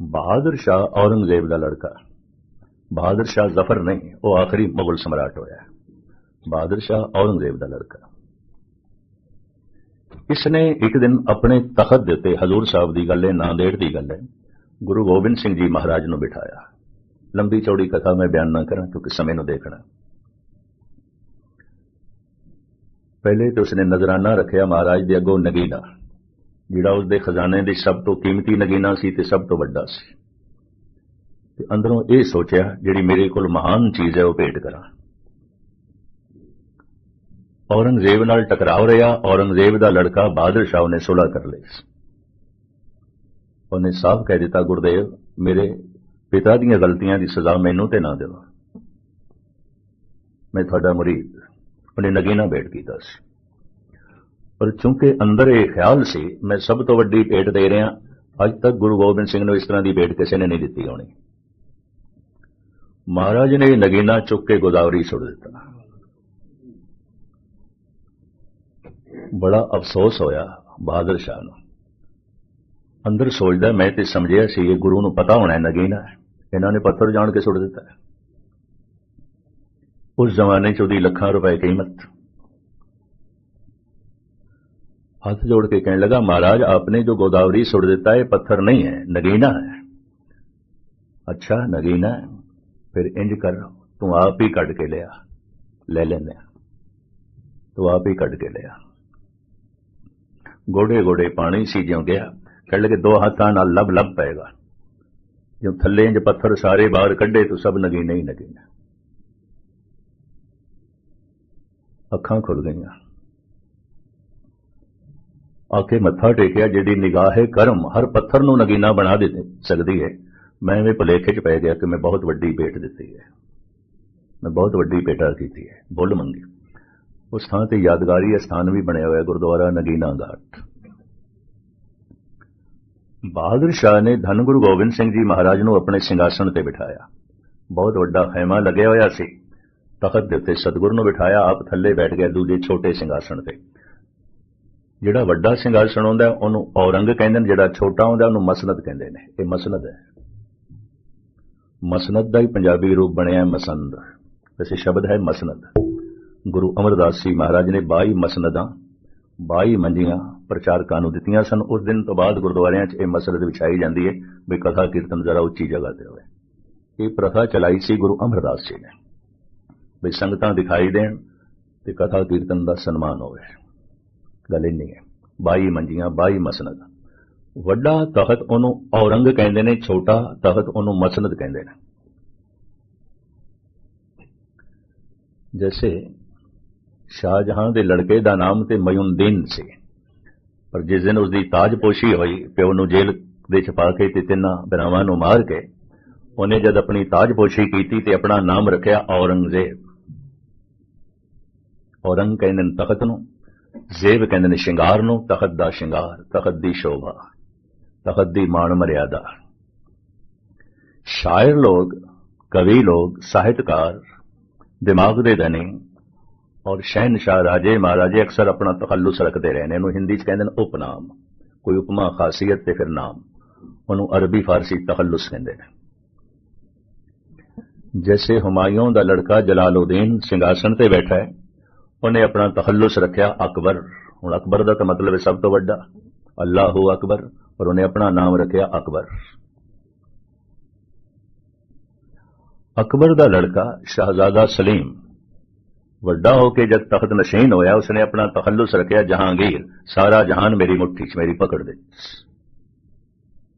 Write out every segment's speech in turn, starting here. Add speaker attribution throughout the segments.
Speaker 1: ਬਹਾਦਰ ਸ਼ਾਹ ਔਰੰਗਜ਼ੇਬ ਦਾ ਲੜਕਾ ਬਹਾਦਰ ਸ਼ਾਹ ਜ਼ਫਰ ਨਹੀਂ ਉਹ ਆਖਰੀ ਮੁਗਲ ਸਮਰਾਟ ਹੋਇਆ ਬਹਾਦਰ ਸ਼ਾਹ ਔਰੰਗਜ਼ੇਬ ਦਾ ਲੜਕਾ ਇਸਨੇ ਇੱਕ ਦਿਨ ਆਪਣੇ ਤਖਤ ਦੇ ਉੱਤੇ ਹਜ਼ੂਰ ਸਾਹਿਬ ਦੀ ਗੱਲ ਹੈ ਨਾਂਦੇੜ ਦੀ ਗੱਲ ਹੈ ਗੁਰੂ ਗੋਬਿੰਦ ਸਿੰਘ ਜੀ ਮਹਾਰਾਜ ਨੂੰ ਬਿਠਾਇਆ ਲੰਬੀ ਚੌੜੀ ਕਥਾ ਮੈਂ ਬਿਆਨ ਨਾ ਕਰਾਂ ਕਿਉਂਕਿ ਸਮੇਂ ਨੂੰ ਦੇਖਣਾ ਪਹਿਲੇ ਤਾਂ ਉਸਨੇ ਨਜ਼ਰਾਨਾ ਰੱਖਿਆ ਮਹਾਰਾਜ ਦੇ ਅੱਗੋਂ ਨਗੀਨਾ ਜਿਹੜਾ ਉਸਦੇ ਖਜ਼ਾਨੇ ਦੀ ਸਭ ਤੋਂ ਕੀਮਤੀ ਨਗੀਨਾ ਸੀ ਤੇ ਸਭ ਤੋਂ ਵੱਡਾ ਸੀ। ਤੇ ਅੰਦਰੋਂ ਇਹ ਸੋਚਿਆ, ਜਿਹੜੀ ਮੇਰੇ ਕੋਲ ਮਹਾਨ ਚੀਜ਼ ਹੈ, ਉਹ ਭੇਟ ਕਰਾਂ। ਔਰੰਗਜ਼ੇਬ ਨਾਲ ਟਕਰਾਅ ਰਿਹਾ, ਔਰੰਗਜ਼ੇਬ ਦਾ ਲੜਕਾ ਬਹਾਦਰ ਸ਼ਾਹ ਨੇ ਸੁਲ੍ਹਾ ਕਰ ਲਈ ਉਹਨੇ ਸਾਫ਼ ਕਹਿ ਦਿੱਤਾ, ਗੁਰਦੇਵ, ਮੇਰੇ ਪਿਤਾ ਦੀਆਂ ਗਲਤੀਆਂ ਦੀ ਸਜ਼ਾ ਮੈਨੂੰ ਤੇ ਨਾ ਦਿਓ। ਮੈਂ ਤੁਹਾਡਾ ਮੁਰੀਦ, ਉਹਨੇ ਨਗੀਨਾ ਭੇਟ ਕੀਤਾ ਸੀ। ਪਰ ਚੂੰਕਿ ਅੰਦਰ ਇਹ ਖਿਆਲ ਸੀ, ਮੈਂ ਸਭ ਤੋਂ ਵੱਡੀ ਭੇਟ ਦੇ ਰਿਹਾ, ਅੱਜ ਤੱਕ ਗੁਰੂ ਗੋਬਿੰਦ ਸਿੰਘ ਨੂੰ ਇਸ ਤਰ੍ਹਾਂ ਦੀ ਭੇਟ ਕਿਸੇ ਨੇ ਨਹੀਂ ਦਿੱਤੀ ਹੋਣੀ। ਮਹਾਰਾਜ ਨੇ ਨਗੀਨਾ ਚੁੱਕ ਕੇ ਗੋਦਾਵਰੀ ਸੁੱਟ ਦਿੱਤਾ। ਬੜਾ ਅਫਸੋਸ ਹੋਇਆ ਬਹਾਦਰ ਸ਼ਾਹ ਨੂੰ। ਅੰਦਰ ਸੋਚਦਾ, ਮੈਂ ਤੇ ਸਮਝਿਆ ਸੀ, ਇਹ ਗੁਰੂ ਨੂੰ ਪਤਾ ਹੋਣਾ ਨਗੀਨਾ ਇਹਨਾਂ ਨੇ ਪੱਥਰ ਜਾਣ ਕੇ ਸੁੱਟ ਦਿੱਤਾ ਉਸ ਜ਼ਮਾਨੇ 'ਚ ਉਹਦੀ ਲੱਖਾਂ ਰੁਪਏ ਕੀਮਤ हाथ जोड़ के कहने लगा, महाराज, आपने जो गोदावरी सुड़ देता है पत्थर नहीं है, नगीना है। अच्छा नगीना है। फिर इंज कर, तू आप ही कट के लिया ले लेने तो आप ही कट के लिया गोड़े गोड़े पानी सी ज्यो गया। कह लगे, दो हाथों ना लब लब पाएगा। जो थले इंज पत्थर सारे बाहर कड्डे तो सब नगीने ही नगीना। अखा खुल गई ਗਈਆਂ ਆਕੇ ਮੱਥਾ ਟੇਕਿਆ ਜਿਹੜੀ ਨਿਗਾਹ ਹੈ ਕਰਮ, ਹਰ ਪੱਥਰ ਨੂੰ ਨਗੀਨਾ ਬਣਾ ਦੇ ਸਕਦੀ ਹੈ। ਮੈਂ ਵੀ ਭਲੇਖੇ 'ਚ ਪੈ ਗਿਆ ਕਿ ਮੈਂ ਬਹੁਤ ਵੱਡੀ ਭੇਟ ਦਿੱਤੀ ਹੈ। ਮੈਂ ਬਹੁਤ ਵੱਡੀ ਭੇਟਾ ਕੀਤੀ ਹੈ। ਬੁੱਲ ਮੰਗੀ। ਉਸ ਥਾਂ ਤੇ ਯਾਦਗਾਰੀ ਸਥਾਨ ਵੀ ਬਣਿਆ ਹੋਇਆ, ਗੁਰਦੁਆਰਾ ਨਗੀਨਾ ਘਾਟ। ਬਹਾਦਰ ਸ਼ਾਹ ਨੇ ਧੰਨ ਗੁਰੂ ਗੋਬਿੰਦ ਸਿੰਘ ਜੀ ਮਹਾਰਾਜ ਨੂੰ ਆਪਣੇ ਸਿੰਘਾਸਣ ਤੇ ਬਿਠਾਇਆ। ਬਹੁਤ ਵੱਡਾ ਖੈਮਾ ਲੱਗਿਆ ਹੋਇਆ ਸੀ। ਤਖਤ ਦੇ ਉੱਤੇ ਸਤਿਗੁਰੂ ਨੂੰ ਬਿਠਾਇਆ, ਆਪ ਥੱਲੇ ਬੈਠ ਗਿਆ ਦੂਜੇ ਛੋਟੇ ਸਿੰਘਾਸਣ ਤੇ। ਜਿਹੜਾ ਵੱਡਾ ਸਿੰਘਾਸਣ ਹੁੰਦਾ ਉਹਨੂੰ ਔਰੰਗ ਕਹਿੰਦੇ ਨੇ, ਜਿਹੜਾ ਛੋਟਾ ਹੁੰਦਾ ਉਹਨੂੰ ਮਸਨਦ ਕਹਿੰਦੇ ਨੇ। ਇਹ ਮਸਨਦ ਹੈ। ਮਸਨਦ ਦਾ ਹੀ ਪੰਜਾਬੀ ਰੂਪ ਬਣਿਆ ਮਸੰਦ। ਵੈਸੇ ਸ਼ਬਦ ਹੈ ਮਸਨਦ ਗੁਰੂ ਅਮਰਦਾਸ ਜੀ ਮਹਾਰਾਜ ਨੇ 22 ਮਸਨਦਾਂ 22 ਮੰਜੀਆਂ ਪ੍ਰਚਾਰਕਾਂ ਨੂੰ ਦਿੱਤੀਆਂ ਸਨ। ਉਸ ਦਿਨ ਤੋਂ ਬਾਅਦ ਗੁਰਦੁਆਰਿਆਂ 'ਚ ਇਹ ਮਸਨਦ ਵਿਛਾਈ ਜਾਂਦੀ ਹੈ ਵੀ ਕਥਾ ਕੀਰਤਨ ਜ਼ਰਾ ਉੱਚੀ ਜਗ੍ਹਾ ਤੇ ਹੋਵੇ। ਇਹ ਪ੍ਰਥਾ ਚਲਾਈ ਸੀ ਗੁਰੂ ਅਮਰਦਾਸ ਜੀ ਨੇ। ਵੀ ਸੰਗਤਾਂ ਦਿਖਾਈ ਦੇਣ ਤੇ ਕਥਾ ਕੀਰਤਨ ਦਾ ਸਨਮਾਨ ਹੋਵੇ। ਗੱਲ ਇੰਨੀ ਹੈ। 22 ਮੰਜੀਆਂ 22 ਮਸਨਦ। ਵੱਡਾ ਤਖਤ ਉਹਨੂੰ ਔਰੰਗ ਕਹਿੰਦੇ ਨੇ, ਛੋਟਾ ਤਖਤ ਉਹਨੂੰ ਮਸਨਦ ਕਹਿੰਦੇ ਨੇ। ਜੈਸੇ ਸ਼ਾਹਜਹਾਂ ਦੇ ਲੜਕੇ ਦਾ ਨਾਮ ਤੇ ਮਯੁਨਦੀਨ ਸੀ, ਪਰ ਜਿਸ ਦਿਨ ਉਸ ਦੀ ਤਾਜਪੋਸ਼ੀ ਹੋਈ, ਪਿਓ ਨੂੰ ਜੇਲ੍ਹ ਦੇ ਛਪਾ ਕੇ ਤੇ ਤਿੰਨਾਂ ਬਰਾਵਾਂ ਨੂੰ ਮਾਰ ਕੇ, ਉਹਨੇ ਜਦ ਆਪਣੀ ਤਾਜਪੋਸ਼ੀ ਕੀਤੀ ਤੇ ਆਪਣਾ ਨਾਮ ਰੱਖਿਆ ਔਰੰਗਜ਼ੇਬ। ਔਰੰਗ ਕਹਿੰਦੇ ਨੇ, ਤਖਤ ਨੂੰ ਜ਼ੇਬ ਕਹਿੰਦੇ ਨੇ, ਸ਼ਿੰਗਾਰ ਨੂੰ, ਤਖਤ ਦਾ ਸ਼ਿੰਗਾਰ, ਤਖਤ ਦੀ ਸ਼ੋਭਾ, ਤਖਤ ਦੀ ਮਾਣ ਮਰਿਆਦਾ। ਸ਼ਾਇਰ ਲੋਕ, ਕਵੀ ਲੋਕ, ਸਾਹਿਤਕਾਰ, ਦਿਮਾਗ ਦੇ ਧਨੀ ਔਰ ਸ਼ਹਿਨशाह ਰਾਜੇ ਮਹਾਰਾਜੇ ਅਕਸਰ ਆਪਣਾ ਤਖੱਲੁਸ ਰੱਖਦੇ ਰਹੇ ਨੇ। ਇਹਨੂੰ ਹਿੰਦੀ ਚ ਕਹਿੰਦੇ ਨੇ ਉਪਨਾਮ। ਕੋਈ ਉਪਮਾ, ਖਾਸੀਅਤ ਤੇ ਫਿਰ ਨਾਮ। ਉਹਨੂੰ ਅਰਬੀ, ਫਾਰਸੀ ਤਖੱਲੁਸ ਕਹਿੰਦੇ ਨੇ। ਜੈਸੇ ਹੁਮਾਯੂੰ ਦਾ ਲੜਕਾ ਜਲਾਲਉਦੀਨ ਸਿੰਘਾਸਣ ਤੇ ਬੈਠਾ ਹੈ ਉਹਨੇ ਆਪਣਾ ਤਖੱਲੁਸ ਰੱਖਿਆ, ਅਕਬਰ। ਹੁਣ ਅਕਬਰ ਦਾ ਤਾਂ ਮਤਲਬ ਹੈ ਸਭ ਤੋਂ ਵੱਡਾ। ਅੱਲਾਹੂ ਅਕਬਰ। ਪਰ ਉਹਨੇ ਆਪਣਾ ਨਾਮ ਰੱਖਿਆ ਅਕਬਰ। ਅਕਬਰ ਦਾ ਲੜਕਾ ਸ਼ਹਜ਼ਾਦਾ ਸਲੀਮ। ਵੱਡਾ ਹੋ ਕੇ ਜਦ ਤਖਤ ਨਸ਼ੀਨ ਹੋਇਆ, ਉਸਨੇ ਆਪਣਾ ਤਖੱਲੁਸ ਰੱਖਿਆ ਜਹਾਂਗੀਰ। ਸਾਰਾ ਜਹਾਨ ਮੇਰੀ ਮੁੱਠੀ 'ਚ, ਮੇਰੀ ਪਕੜ ਦੇ।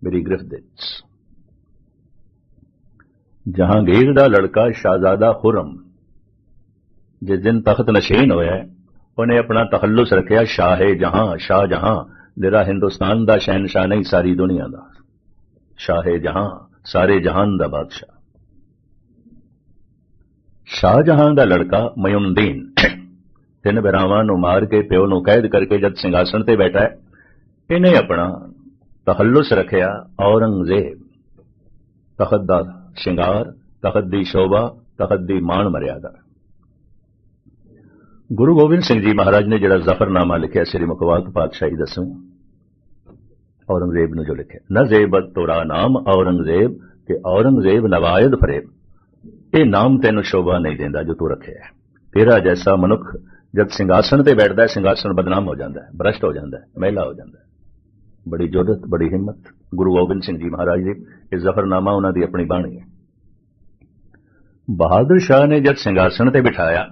Speaker 1: ਮੇਰੀ ਗ੍ਰਿਫਤ ਦੇ। ਜਹਾਂਗੀਰ ਦਾ ਲੜਕਾ ਸ਼ਹਜ਼ਾਦਾ ਹੁਰਮ। ਜਿਸ ਦਿਨ ਤਖਤ ਨਸ਼ੀਨ ਹੋਇਆ ਉਹਨੇ ਆਪਣਾ ਤਖੱਲੁਸ ਰੱਖਿਆ ਸ਼ਾਹੇ ਜਹਾਂ ਸ਼ਾਹ ਜਹਾਂ ਜਿਹੜਾ ਹਿੰਦੁਸਤਾਨ ਦਾ ਸ਼ਹਿਨशाह ਨਹੀਂ ਸਾਰੀ ਦੁਨੀਆ ਦਾ ਸ਼ਾਹੇ ਜਹਾਂ ਸਾਰੇ ਜਹਾਨ ਦਾ ਬਾਦਸ਼ਾਹ ਸ਼ਾਹਜਹਾਂ ਦਾ ਲੜਕਾ ਮਯੁਨਦੀਨ ਤਿੰਨ ਬਰਾਵਾਂ ਨੂੰ ਮਾਰ ਕੇ ਪਿਓ ਨੂੰ ਕੈਦ ਕਰਕੇ ਜਦ ਸਿੰਘਾਸਣ ਤੇ ਬੈਠਾ ਹੈ ਇਹਨੇ ਆਪਣਾ ਤਖੱਲੁਸ ਰੱਖਿਆ ਔਰੰਗਜ਼ੇਬ ਤਖਤ ਦਾ ਸ਼ਿੰਗਾਰ ਤਖਤ ਦੀ ਸ਼ੋਭਾ ਤਖਤ ਦੀ ਮਾਣ ਮਰਿਆਦਾ ਗੁਰੂ ਗੋਬਿੰਦ ਸਿੰਘ ਜੀ ਮਹਾਰਾਜ ਨੇ ਜਿਹੜਾ ਜ਼ਫਰਨਾਮਾ ਲਿਖਿਆ, ਸ੍ਰੀ ਮੁਖਵਾਕ ਪਾਤਸ਼ਾਹੀ ਦਸੂ, ਔਰੰਗਜ਼ੇਬ ਨੂੰ ਜੋ ਲਿਖਿਆ, ਨ ਜ਼ੇਬਤ ਤੋਰਾ ਨਾਮ, ਔਰੰਗਜ਼ੇਬ ਤੇ ਔਰੰਗਜ਼ੇਬ ਨਵਾਇਦ ਫਰੇਬ। ਇਹ ਨਾਮ ਤੈਨੂੰ ਸ਼ੋਭਾ ਨਹੀਂ ਦਿੰਦਾ ਜੋ ਤੂੰ ਰੱਖਿਆ ਹੈ। ਤੇਰਾ ਜੈਸਾ ਮਨੁੱਖ ਜਦ ਸਿੰਘਾਸਣ ਤੇ ਬੈਠਦਾ ਹੈ, ਸਿੰਘਾਸਣ ਬਦਨਾਮ ਹੋ ਜਾਂਦਾ ਹੈ, ਭ੍ਰਸ਼ਟ ਹੋ ਜਾਂਦਾ ਹੈ, ਮਹਿਲਾ ਹੋ ਜਾਂਦਾ ਹੈ। ਬੜੀ ਜੁਰਤ, ਬੜੀ ਹਿੰਮਤ, ਗੁਰੂ ਗੋਬਿੰਦ ਸਿੰਘ ਜੀ ਮਹਾਰਾਜ ਜੀ ਇਹ ਜ਼ਫਰਨਾਮਾ ਉਹਨਾਂ ਦੀ ਆਪਣੀ ਬਾਣੀ ਹੈ। ਬਹਾਦਰ ਸ਼ਾਹ ਨੇ ਜਦ ਸਿੰਘਾਸਣ ਤੇ ਬਿਠਾਇਆ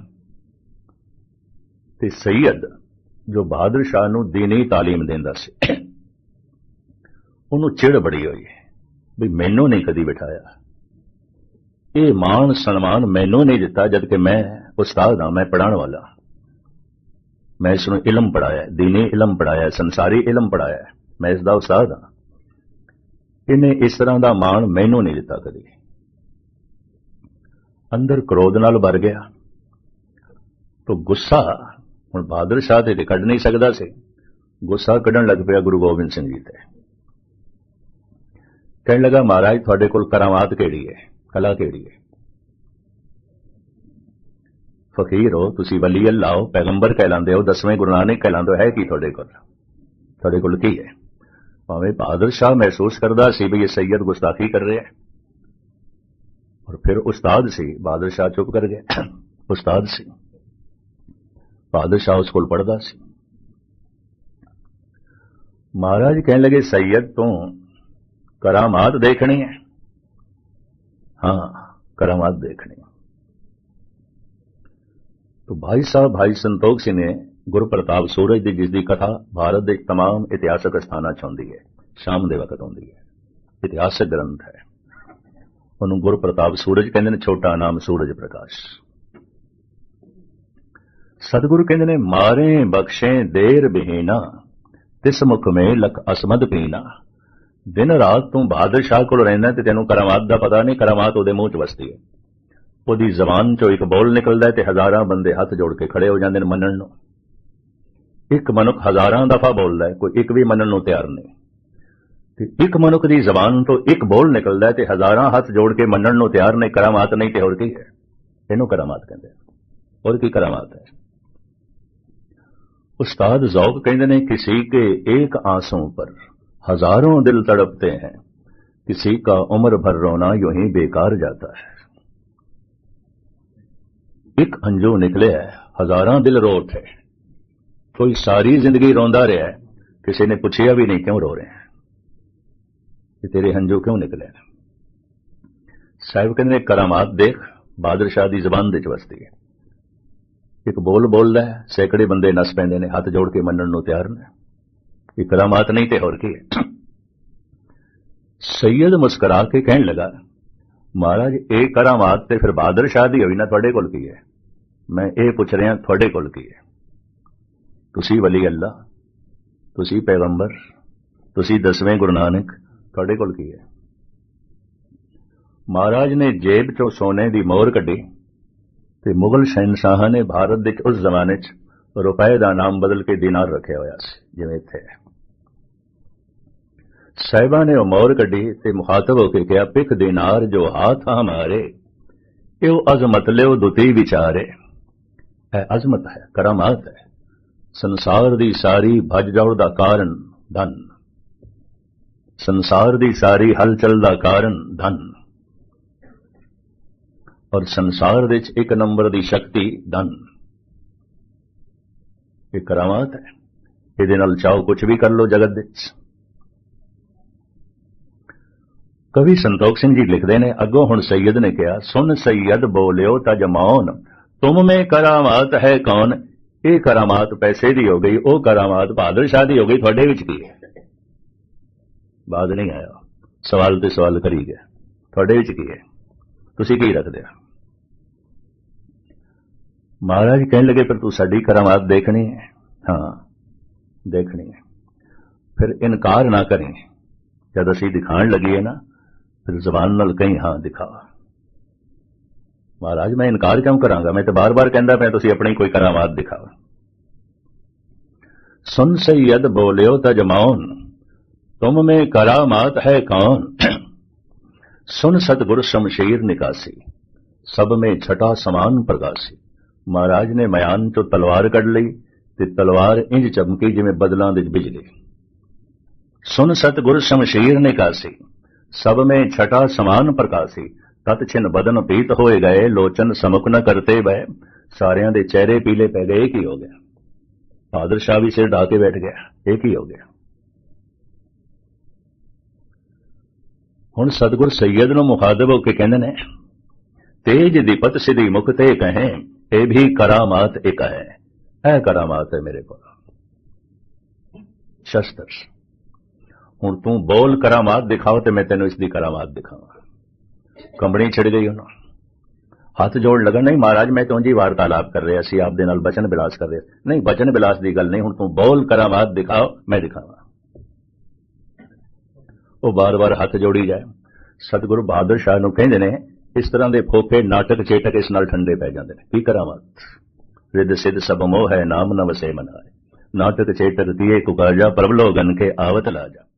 Speaker 1: ਤੇ ਸੈਯਦ ਜੋ ਬਹਾਦਰ ਸ਼ਾਹ ਨੂੰ دینی تعلیم ਦਿੰਦਾ ਸੀ ਉਹਨੂੰ ਚਿੜ ਬੜੀ ਹੋਈ ਵੀ ਮੈਨੂੰ ਨਹੀਂ ਕਦੀ ਬਿਠਾਇਆ ਇਹ ਮਾਣ ਸਨਮਾਨ ਮੈਨੂੰ ਨਹੀਂ ਦਿੱਤਾ ਜਦ ਕਿ ਮੈਂ ਉਸਤਾਦ ਹਾਂ ਮੈਂ ਪੜਾਉਣ ਵਾਲਾ ਮੈਂ ਇਸ ਨੂੰ ਇਲਮ ਪੜਾਇਆ دینی ਇਲਮ ਪੜਾਇਆ ਸੰਸਾਰੀ ਇਲਮ ਪੜਾਇਆ ਮੈਂ ਇਸ ਦਾ ਉਸਤਾਦ ਹਾਂ ਇਹਨੇ ਇਸ ਤਰ੍ਹਾਂ ਦਾ ਮਾਣ ਮੈਨੂੰ ਨਹੀਂ ਦਿੱਤਾ ਕਦੀ ਅੰਦਰ ਕ੍ਰੋਧ ਨਾਲ ਭਰ ਗਿਆ ਤੋ ਗੁੱਸਾ ਹੁਣ ਬਹਾਦਰ ਸ਼ਾਹ ਤੇ ਕੱਢ ਨਹੀਂ ਸਕਦਾ ਸੀ। ਗੁੱਸਾ ਕੱਢਣ ਲੱਗ ਪਿਆ ਗੁਰੂ ਗੋਬਿੰਦ ਸਿੰਘ ਜੀ ਤੇ। ਕਹਿਣ ਲੱਗਾ, ਮਹਾਰਾਜ, ਤੁਹਾਡੇ ਕੋਲ ਕਰਾਮਾਤ ਕਿਹੜੀ ਹੈ ਕਲਾ ਕਿਹੜੀ ਹੈ ਫਕੀਰ ਹੋ, ਤੁਸੀਂ ਵਲੀ ਅੱਲਾਹ ਹੋ ਪੈਗੰਬਰ ਕਹਿਲਾਉਂਦੇ ਹੋ, ਦਸਵੇਂ ਗੁਰੂ ਨਾਨਕ ਕਹਿਲਾਉਂਦੇ ਹੋ, ਹੈ ਕੀ ਤੁਹਾਡੇ ਕੋਲ? ਤੁਹਾਡੇ ਕੋਲ ਕੀ ਹੈ ਭਾਵੇਂ ਬਹਾਦਰ ਸ਼ਾਹ ਮਹਿਸੂਸ ਕਰਦਾ ਸੀ ਵੀ ਇਹ ਸੈਯਦ ਗੁਸਤਾਖੀ ਕਰ ਰਿਹਾ ਹੈ। ਔਰ ਫਿਰ ਉਸਤਾਦ ਸੀ ਬਹਾਦਰ ਸ਼ਾਹ ਚੁੱਪ ਕਰ ਗਿਆ ਉਸਤਾਦ ਸੀ। ਬਹਾਦਰ ਸ਼ਾਹ ਉਸ ਕੋਲ ਪੜਦਾ ਸੀ ਮਹਾਰਾਜ ਕਹਿਣ ਲੱਗੇ ਸੈਯਦ ਤੋਂ ਕਰਾਮਾਤ ਦੇਖਣੀ ਹੈ ਹਾਂ ਕਰਾਮਾਤ ਦੇਖਣੀ ਹੈ तो भाई साहब भाई संतोख सिंह ने ਗੁਰੂ ਪ੍ਰਤਾਪ ਸੂਰਜ ਦੀ ਜਿਸ ਦੀ ਕਥਾ ਭਾਰਤ ਦੇ तमाम ਇਤਿਹਾਸਕ ਸਥਾਨਾਂ 'ਚ ਆਉਂਦੀ ਹੈ ਸ਼ਾਮ ਦੇ ਵਕਤ ਆਉਂਦੀ ਹੈ ਇਤਿਹਾਸਕ ਗ੍ਰੰਥ ਹੈ ਉਹਨੂੰ ਗੁਰੂ ਪ੍ਰਤਾਪ ਸੂਰਜ ਕਹਿੰਦੇ ਨੇ ਛੋਟਾ ਨਾਮ ਸੂਰਜ ਪ੍ਰਕਾਸ਼ ਸਤਿਗੁਰੂ ਕਹਿੰਦੇ ਨੇ, ਮਾਰੇ ਬਖਸ਼ੇ ਦੇਰ ਬਹੀਨਾ, ਤਿਸ ਮੁਖ ਮੇ ਲਖ ਅਸਮਦ ਪੀਨਾ। ਦਿਨ ਰਾਤ ਤੂੰ ਬਹਾਦਰ ਸ਼ਾਹ ਕੋਲ ਰਹਿੰਦਾ ਤੇ ਤੈਨੂੰ ਕਰਾਮਾਤ ਦਾ ਪਤਾ ਨਹੀਂ, ਕਰਾਮਾਤ ਉਹਦੇ ਮੂੰਹ 'ਚ ਵਸਦੀ ਹੈ। ਉਹਦੀ ਜ਼ਬਾਨ 'ਚੋਂ ਇੱਕ ਬੋਲ ਨਿਕਲਦਾ ਤੇ ਹਜ਼ਾਰਾਂ ਬੰਦੇ ਹੱਥ ਜੋੜ ਕੇ ਖੜੇ ਹੋ ਜਾਂਦੇ ਨੇ ਮੰਨਣ ਨੂੰ। ਇੱਕ ਮਨੁੱਖ ਹਜ਼ਾਰਾਂ ਦਫਾ ਬੋਲਦਾ ਹੈ, ਕੋਈ ਇੱਕ ਵੀ ਮੰਨਣ ਨੂੰ ਤਿਆਰ ਨਹੀਂ। ਤੇ ਇੱਕ ਮਨੁੱਖ ਦੀ ਜ਼ਬਾਨ ਤੋਂ ਇੱਕ ਬੋਲ ਨਿਕਲਦਾ ਤੇ ਹਜ਼ਾਰਾਂ ਹੱਥ ਜੋੜ ਕੇ ਮੰਨਣ ਨੂੰ ਤਿਆਰ ਨਹੀਂ, ਕਰਾਮਾਤ ਨਹੀਂ ਤੇ ਹੋਰ ਕੀ ਹੈ? ਇਹਨੂੰ ਕਰਾਮਾਤ ਕਹਿੰਦੇ ਹੋਰ ਕੀ ਕਰਾਮਾਤ ਹੈ? उस्ताद जौक कहते ने किसी के एक आँसू पर हज़ारों दिल तड़पते हैं। किसी का उम्र भर रोना यूँ ही बेकार जाता है। एक अंजू निकले है, हजारा दिल रो उठे कोई सारी ज़िंदगी रोंदा रहा है, किसी ने पूछिया भी नहीं क्यों रो रहे हैं? कि तेरे हंजू क्यों निकले साहिब कहते करामात देख बहादुर शाह की जबान दे है। ਇੱਕ ਬੋਲ ਬੋਲਦਾ ਹੈ, ਸੈਂਕੜੇ ਬੰਦੇ ਨਸ ਪੈਂਦੇ ਨੇ, ਹੱਥ ਜੋੜ ਕੇ ਮੰਨਣ ਨੂੰ ਤਿਆਰ ਨੇ। ਇਹ ਕਰਾਮਾਤ ਨਹੀਂ ਤੇ ਹੋਰ ਕੀ ਹੈ? ਸੈਯਦ ਮੁਸਕਰਾ ਕੇ ਕਹਿਣ ਲੱਗਾ, ਮਹਾਰਾਜ, ਇਹ ਕਰਾਮਾਤ ਤੇ ਫਿਰ ਬਹਾਦਰ ਸ਼ਾਹ ਦੀ ਹੋਈ ਨਾ ਤੁਹਾਡੇ ਕੋਲ ਕੀ ਹੈ? ਮੈਂ ਇਹ ਪੁੱਛ ਰਿਹਾ, ਤੁਹਾਡੇ ਕੋਲ ਕੀ ਹੈ? ਤੁਸੀਂ ਵਲੀ ਅੱਲਾ ਤੁਸੀਂ ਪੈਗੰਬਰ, ਤੁਸੀਂ ਦਸਵੇਂ ਗੁਰੂ ਨਾਨਕ, ਤੁਹਾਡੇ ਕੋਲ ਕੀ ਹੈ? ਮਹਾਰਾਜ ਨੇ ਜੇਬ ਚੋਂ ਸੋਨੇ ਦੀ ਮੋਹਰ ਕੱਢੀ ਤੇ ਮੁਗਲ ਸ਼ਹਿਨशाह ਨੇ ਭਾਰਤ ਦੇ ਉਸ ਜ਼ਮਾਨੇ 'ਚ ਰੁਪਏ ਦਾ ਨਾਮ ਬਦਲ ਕੇ ਦਿਨਾਰ ਰੱਖਿਆ ਹੋਇਆ ਸੀ, ਜਿਵੇਂ ਇੱਥੇ ਸਾਹਿਬਾਂ ਨੇ ਉਹ ਮੋਹਰ ਕੱਢੀ ਤੇ ਮੁਖਾਤਬ ਹੋ ਕੇ ਕਿਹਾ ਪਿਕ ਦਿਨਾਰ ਜੋ ਹਾਥ ਹਮਾਰੇ ਇਹ ਅਜ਼ਮਤ ਲਿਓ ਦੁਤੀ ਵਿਚਾਰੇ। ਹੈ ਅਜ਼ਮਤ ਹੈ, ਕਰਾਮਾਤ ਹੈ। ਸੰਸਾਰ ਦੀ ਸਾਰੀ ਭਜ ਦੌੜ ਦਾ ਕਾਰਨ ਧਨ। ਸੰਸਾਰ ਦੀ ਸਾਰੀ ਹਲਚਲ ਦਾ ਕਾਰਨ ਧਨ। ਔਰ ਸੰਸਾਰ ਵਿੱਚ ਇੱਕ ਨੰਬਰ ਦੀ ਸ਼ਕਤੀ ਧਨ। ਇਹ ਕਰਾਮਾਤ ਹੈ। ਇਹਦੇ ਨਾਲ ਚਾਹੋ ਕੁਝ ਵੀ ਕਰ ਲੋ ਜਗਤ ਵਿੱਚ। ਕਵੀ ਸੰਤੋਖ ਸਿੰਘ ਜੀ ਲਿਖਦੇ ਨੇ, ਅੱਗੋਂ ਹੁਣ ਸੈਯਦ ਨੇ ਕਿਹਾ ਸੁਨ ਸੈਯਦ ਬੋਲਿਓ ਤਾਂ ਤਜਮਾਨ ਤੁਮ ਮੇ ਕਰਾਮਾਤ ਹੈ ਕੌਣ? ਇਹ ਕਰਾਮਾਤ ਪੈਸੇ ਦੀ ਹੋ ਗਈ, ਉਹ ਕਰਾਮਾਤ ਬਹਾਦਰ ਸ਼ਾਹ ਦੀ ਹੋ ਗਈ, ਤੁਹਾਡੇ ਵਿੱਚ ਕੀ ਹੈ? ਬਾਦ ਨਹੀਂ ਆਇਆ। ਸਵਾਲ ਤੇ ਸਵਾਲ ਕਰੀ ਗਿਆ। ਤੁਹਾਡੇ ਵਿੱਚ ਕੀ ਹੈ? ਤੁਸੀਂ ਕੀ ਰੱਖਦੇ ਹੋ? ਮਹਾਰਾਜ ਕਹਿਣ ਲੱਗੇ ਪਰ ਤੂੰ ਸਾਡੀ ਕਰਾਮਾਤ ਦੇਖਣੀ ਹੈ। ਹਾਂ, ਦੇਖਣੀ ਹੈ। ਫਿਰ ਇਨਕਾਰ ਨਾ ਕਰੇ। ਜਦ ਅਸੀਂ ਦਿਖਾਣ ਲੱਗੀਏ ਨਾ, ਫਿਰ ਜ਼ਬਾਨ ਨਾਲ ਕਹੀਂ, ਹਾਂ ਦਿਖਾ ਮਹਾਰਾਜ, ਮੈਂ ਇਨਕਾਰ ਕਿਉਂ ਕਰਾਂਗਾ? ਮੈਂ ਤਾਂ ਬਾਰ-ਬਾਰ ਕਹਿੰਦਾ ਪਿਆ, ਤੁਸੀਂ ਆਪਣੀ ਕੋਈ ਕਰਾਮਾਤ ਦਿਖਾਓ। ਸੁਨ ਸੈयद ਬੋਲਿਓ ਤਜਮਾਉਨ ਤੁਮ ਮੇ ਕਰਾਮਾਤ ਹੈ ਕੌਣ? ਸੁਨ ਸਤਗੁਰ ਸ਼ਮਸ਼ੀਰ ਨਿਕਾਸੀ, ਸਭ ਮੇ ਛਟਾ ਸਮਾਨ ਪ੍ਰਗਾਸੀ। ਮਹਾਰਾਜ ਨੇ ਮਿਆਨ ਚੋਂ ਤਲਵਾਰ ਕੱਢ ਲਈ ਤੇ ਤਲਵਾਰ ਇੰਜ ਚਮਕੀ ਜਿਵੇਂ ਬਦਲਾਂ ਦੇ ਬਿਜਲੀ ਸੁਨ ਸਤਗੁਰ ਸ਼ਮਸ਼ੀਰ ਨੇ ਕਾਸੀ ਸਭ ਮੈਂ ਛਟਾ ਸਮਾਨ ਪ੍ਰਕਾਸੀ ਤਤ ਛਿਨ ਬਦਨ ਪੀਤ ਹੋਏ ਗਏ, ਲੋਚਨ ਸਮੁਖ ਨ ਕਰਤੇ ਬੈ ਸਾਰਿਆਂ ਦੇ ਚਿਹਰੇ ਪੀਲੇ ਪੈ ਗਏ, ਕੀ ਹੋ ਗਿਆ? ਫਾਦਰ ਸ਼ਾਹ ਵੀ ਸਿਰ ਢਾ ਕੇ ਬੈਠ ਗਿਆ, ਇਹ ਕੀ ਹੋ ਗਿਆ? ਹੁਣ ਸਤਗੁਰ ਸੈਦ ਨੂੰ ਮੁਖਾਦਬ ਹੋ ਕੇ ਕਹਿੰਦੇ ਨੇ, ਤੇਜ ਦੀਪਤ ਸਿਧੀ ਮੁਖ ਤੇ ਕਹੇ ਇਹ ਵੀ ਕਰਾਮਾਤ ਇੱਕ ਹੈ ਇਹ ਕਰਾਮਾਤ ਹੈ ਮੇਰੇ ਕੋਲ ਸ਼ਸਤਰ ਹੁਣ ਤੂੰ ਬੋਲ ਕਰਾਮਾਤ ਦਿਖਾਓ ਤੇ ਮੈਂ ਤੈਨੂੰ ਇਸ ਦੀ ਕਰਾਮਾਤ ਦਿਖਾਵਾਂ ਕੰਬਣੀ ਛਿੜ ਗਈ ਉਹਨੂੰ ਹੱਥ ਜੋੜ ਲਗਾ ਨਹੀਂ ਮਹਾਰਾਜ ਮੈਂ ਤਾਂ ਜੀ ਵਾਰਤਾਲਾਪ ਕਰ ਰਿਹਾ ਸੀ ਆਪ ਦੇ ਨਾਲ ਬਚਨ ਬਿਲਾਸ ਕਰ ਰਿਹਾ ਨਹੀਂ ਬਚਨ ਬਿਲਾਸ ਦੀ ਗੱਲ ਨਹੀਂ ਹੁਣ ਤੂੰ ਬੋਲ ਕਰਾਮਾਤ ਦਿਖਾਓ ਮੈਂ ਦਿਖਾਵਾਂ ਉਹ ਬਾਰ-ਬਾਰ ਹੱਥ ਜੋੜੀ ਜਾਏ ਸਤਿਗੁਰੂ ਬਹਾਦਰ ਸ਼ਾਹ ਨੂੰ ਕਹਿੰਦੇ ਨੇ ਇਸ ਤਰ੍ਹਾਂ ਦੇ ਫੋਫੇ ਨਾਟਕ ਚੇਟਕ ਇਸ ਨਾਲ ਠੰਡੇ ਪੈ ਜਾਂਦੇ ਨੇ। ਕੀ ਕਰਾਂ ਕਰਾਮਾਤ ਰਿੱਧ ਸਿੱਧ ਸਭ ਮੋਹ ਹੈ, ਨਾਮ ਨ ਵਸੇ ਮਨਾਏ ਨਾਟਕ ਚੇਟਕ ਦੀਏ ਕੁਕਾਜਾ ਪ੍ਰਭਲੋਗਨ ਕੇ ਆਵਤ ਲਾਜਾ।